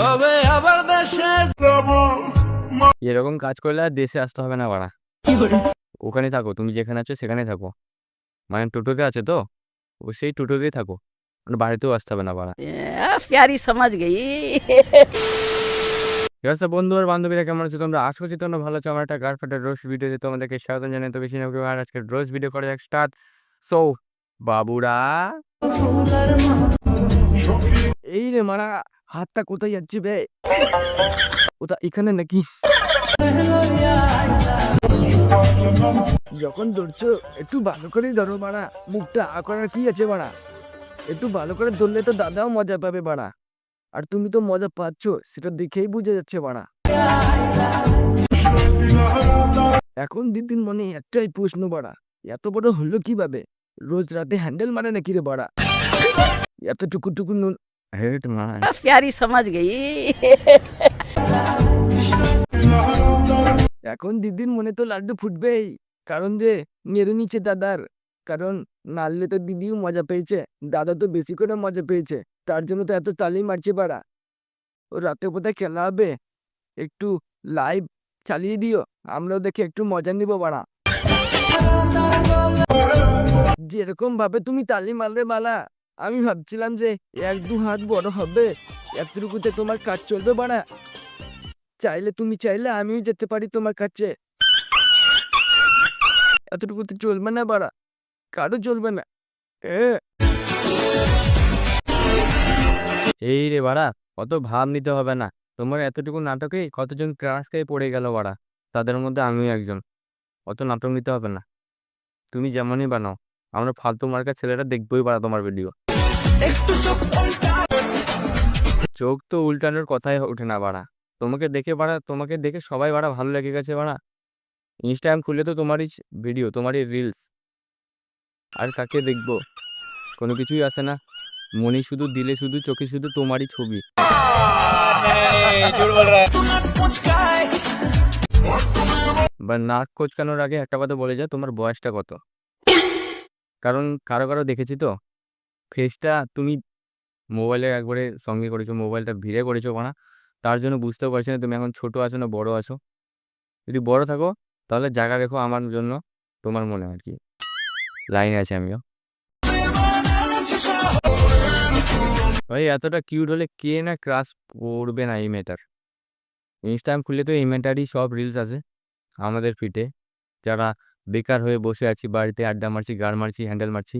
তবে আবার দেশে যাব। এরকম কাজ করলে আর দেশে আসতে হবে না বাড়া। ওখানে থাকো তুমি যেখানে আছো সেখানে থাকো। মানে টোটোতে আছে তো ও সেই টোটোতেই থাকো। মানে বাড়িতেও আসতে হবে না বাড়া। প্যারি সমাজ গেই। রাস্তা বন্ধু আর বান্ধবীরা কেমন আছো তোমরা? আশা করছি তোমরা ভালো আছো। আমার একটা গার্লফ্রেন্ডের রোজ ভিডিওতে তোমাদেরকে স্বাগত জানাই। তো বেশি না আর আজকে রোজ ভিডিও করে যাক স্টার্ট। সো বাবুরা। এই রে মারা হাতটা কোথায় যাচ্ছে বে? ওটা এখানে নাকি? যখন ধরছো, একটু ভালো করেই ধরো বাড়া মুখটা আ কি আছে বাড়া একটু ভালো করে ধরলে তো দাদাও মজা পাবে বাড়া আর তুমি তো মজা পাচ্ছ, সেটা দেখেই বুঝে যাচ্ছে বাড়া এখন দিদির মনে একটাই প্রশ্ন বাড়া এত বড় হলো কীভাবে? রোজ রাতে হ্যান্ডেল মারে নাকি রে বাড়া এত টুকু টুকু নুন হেট মারা आ, प्यारी समझ गई এখন দিদির মনে তো লাড্ডু ফুটবেই কারণ যে মেরে নিচ্ছে দাদার কারণ নাড়লে তো দিদিও মজা পেয়েছে দাদা তো বেশি করে মজা পেয়েছে তার জন্য তো এত তালি মারছে পাড়া ও রাতে কোথায় খেলা হবে একটু লাইভ চালিয়ে দিও আমরাও দেখে একটু মজা নিব বাড়া যেরকম ভাবে তুমি তালি মারলে বালা আমি ভাবছিলাম যে এক দু হাত বড় হবে। এতটুকুতে তোমার কাজ চলবে বাড়া। চাইলে তুমি চাইলে আমিও যেতে পারি তোমার কাছে। এতটুকুতে চলবে না বাড়া। কারও চলবে না। এই রে বাড়া, অত ভাব নিতে হবে না। তোমার এতটুকু নাটকে কতজন ক্রাশ খেয়ে পড়ে গেল বাড়া। তাদের মধ্যে আমিও একজন। অত নাটক নিতে হবে না। তুমি যেমনই বানাও, আমরা ফালতু মার্কা ছেলেরা দেখবই বাড়া তোমার ভিডিও চোখ তো উল্টানোর কথাই ওঠে না বাড়া। তোমাকে দেখে বাড়া, তোমাকে দেখে সবাই বাড়া ভালো লেগে গেছে বাড়া। ইনস্টাগ্রাম খুললে তো তোমারই ভিডিও তোমারই রিলস আর কাকে দেখব? কোনো কিছুই আসে না। মনে শুধু, দিলে শুধু, চোখে শুধু তোমারই ছবি। বা নাক কোচকানোর আগে একটা কথা বলে যা তোমার বয়সটা কত? কারণ কারও কারও দেখেছি তো। ফেসটা তুমি মোবাইলে একবারে সঙ্গে করেছ, মোবাইলটা ভিড়ে করেছ বানা তার জন্য বুঝতেও পারছি না, তুমি এখন ছোট আছো না বড় আছো। যদি বড় থাকো, তাহলে জায়গা রেখো আমার জন্য, তোমার মনে আর কি। লাইনে আছে আমিও। ভাই, এতটা কিউট হলে কে না ক্রাশ পড়বে না এই মেয়েটার ইনস্টাগ্রাম খুললে তো এই মেয়েটারই সব রিলস আছে, আমাদের ফিটে যারা বেকার হয়ে বসে আছি, বাড়িতে আড্ডা মারছি, গাড় মারছি হ্যান্ডেল মারছি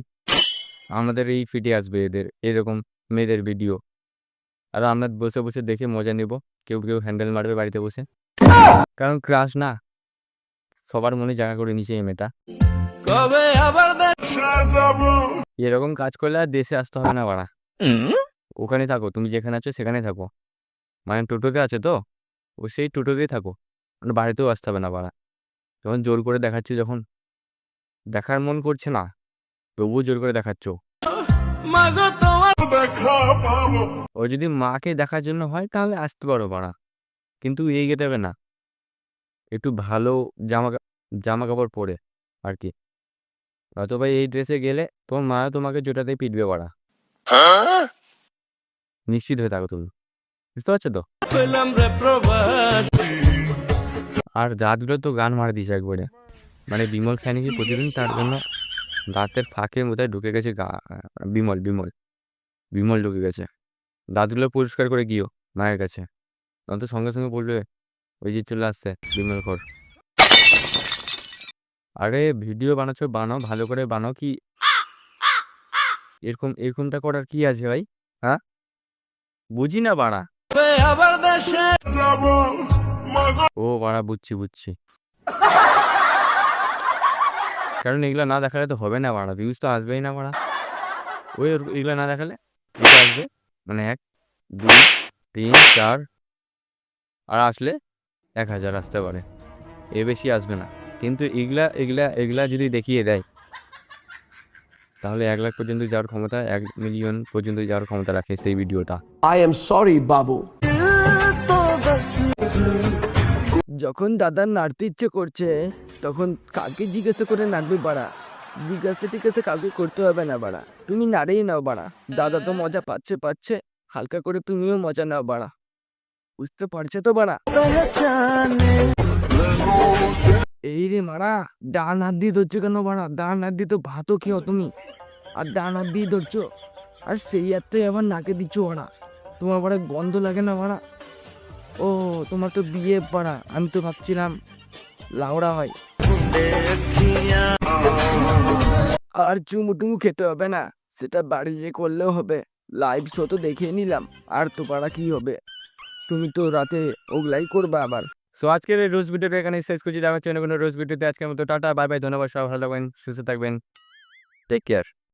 আমাদের এই ফিটে আসবে এদের এরকম মেয়েদের ভিডিও আর আমরা বসে বসে দেখে মজা নেব কেউ কেউ হ্যান্ডেল মারবে বাড়িতে বসে। কারণ ক্রাশ না সবার মনে জায়গা করে নিচে এই মেয়েটা। এরকম কাজ করলে আর দেশে আসতে হবে না বাড়া। ওখানে থাকো তুমি যেখানে আছো সেখানে থাকো। মানে টোটোতে আছে তো ও সেই টোটোতেই থাকো। মানে বাড়িতেও আসতে হবে না বাড়া। যখন জোর করে দেখাচ্ছি যখন দেখার মন করছে না তবুও জোর করে দেখাচ্ছ। ও যদি মাকে দেখার জন্য হয় তাহলে আসতে পারো বাড়া। কিন্তু এই গেতে হবে না। একটু ভালো জামা জামা কাপড় পরে আর কি। অথবা এই ড্রেসে গেলে তোমার মা তোমাকে জোটাতেই পিটবে বাড়া। নিশ্চিত হয়ে থাকো তুমি। বুঝতে পারছ তো? আর দাঁতগুলো তো গান মারা দিয়েছে একবারে। মানে বিমল খায় প্রতিদিন তার জন্য দাঁতের ফাঁকে বোধহয় ঢুকে গেছে গা বিমল বিমল বিমল ঢুকে গেছে। দাঁতগুলো পরিষ্কার করে গিয়েও মায়ের কাছে। তখন তো সঙ্গে সঙ্গে বলবে ওই যে চলে আসছে বিমল খোর। আরে ভিডিও বানাচ্ছো বানাও ভালো করে বানাও কি? এরকম এরকমটা করার কি আছে ভাই? হ্যাঁ? বুঝি না বাড়া। ও বাড়া বুঝছি বুঝছি। কারণ এগুলো না দেখালে তো হবে না বাড়া ভিউজ তো আসবেই না বাড়া। ওই ওর- এগুলো না দেখালে এটা আসবে মানে এক দুই তিন চার আর আসলে এক হাজার আসতে পারে। এ বেশি আসবে না। কিন্তু এগুলা এগুলা এগুলা যদি দেখিয়ে দেয় তাহলে এক লাখ পর্যন্ত যাওয়ার ক্ষমতা এক মিলিয়ন পর্যন্ত যাওয়ার ক্ষমতা রাখে সেই ভিডিওটা। I am sorry, Babu. যখন দাদার নাড়তে ইচ্ছে করছে, তখন কাকে জিজ্ঞাসা করে নাড়বে বাড়া। জিজ্ঞাসা টিজ্ঞাসা কাউকে করতে হবে না বাড়া। তুমি নাড়েই নাও বাড়া। দাদা তো মজা পাচ্ছে পাচ্ছে, হালকা করে তুমিও মজা নাও বাড়া। বুঝতে পারছে তো বাড়া? এই রে মারা ডান হাত দিয়ে ধরছো কেন বাড়া? ডান হাত দিয়ে তো ভাতও খেও তুমি। আর ডান হাত দিয়ে ধরছো। আর সেই হাতটাই আবার নাকে দিচ্ছ বাড়া। তোমার বাড়া গন্ধ লাগে না বাড়া। ও তোমার তো বিয়ে পাড়া। আমি তো ভাবছিলাম লাউড়া হয়। আর চুমু টুমু খেতে হবে না সেটা বাড়ি গিয়ে করলেও হবে। লাইভ শো তো দেখে নিলাম আর তো পাড়া কি হবে? তুমি তো রাতে ওগুলাই করবে আবার। সো আজকের এই রোজ ভিডিওটা এখানে শেষ করছি। দেখা হচ্ছে অন্য কোনো রোজ ভিডিওতে। আজকের মতো টাটা বাই বাই ধন্যবাদ সবাই ভালো থাকবেন সুস্থ থাকবেন। Take care